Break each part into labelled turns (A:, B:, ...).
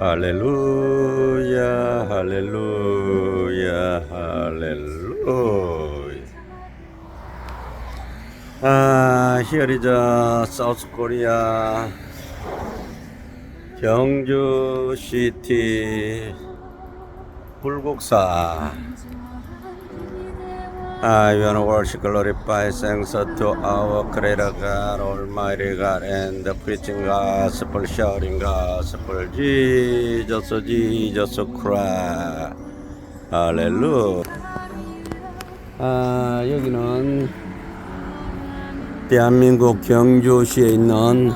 A: 할렐루야 할렐루야 할렐루야. 아 here is South Korea 경주 시티 불국사 I to worship, glorify, thanks to our Creator God, Almighty God, and preaching gospel, shouting gospel, Jesus, Jesus Christ. 할렐루야. 아, 여기는 대한민국 경주시에 있는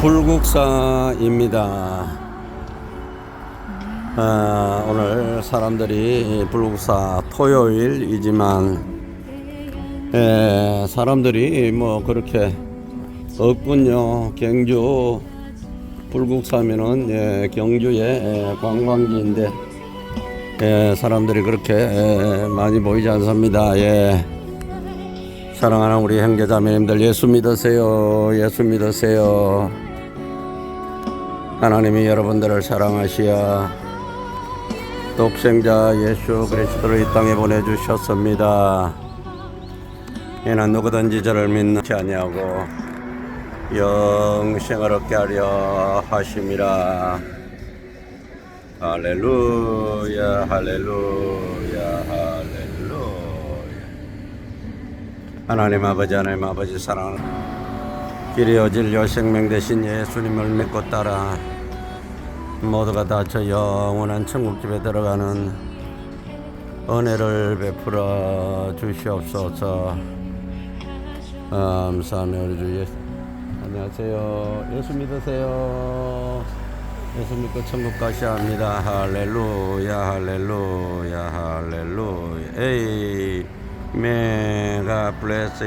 A: 불국사입니다. 아, 오늘 사람들이 불국사 토요일이지만 예, 사람들이 뭐 그렇게 없군요. 경주 불국사면은 예, 경주의 예, 관광지인데 예, 사람들이 그렇게 예, 많이 보이지 않습니다. 예. 사랑하는 우리 형제자매님들 예수 믿으세요. 예수 믿으세요. 하나님이 여러분들을 사랑하시어 독생자 예수 그리스도를 이 땅에 보내주셨습니다. 이는 누구든지 저를 믿는 지 아니하고 영생을 얻게 하려 하심이라. 할렐루야 할렐루야 할렐루야 하나님 아버지 하나님 아버지 사랑하는 길이요 진료 생명 되신 예수님을 믿고 따라 모두가 다 저 영원한 천국집에 들어가는 은혜를 베풀어 주시옵소서. 감사하며 우리 주 예수 안녕하세요. 예수 믿으세요. 예수 믿고 천국 가셔야 합니다. 할렐루야 할렐루야 할렐루야. 에이 Man, God bless.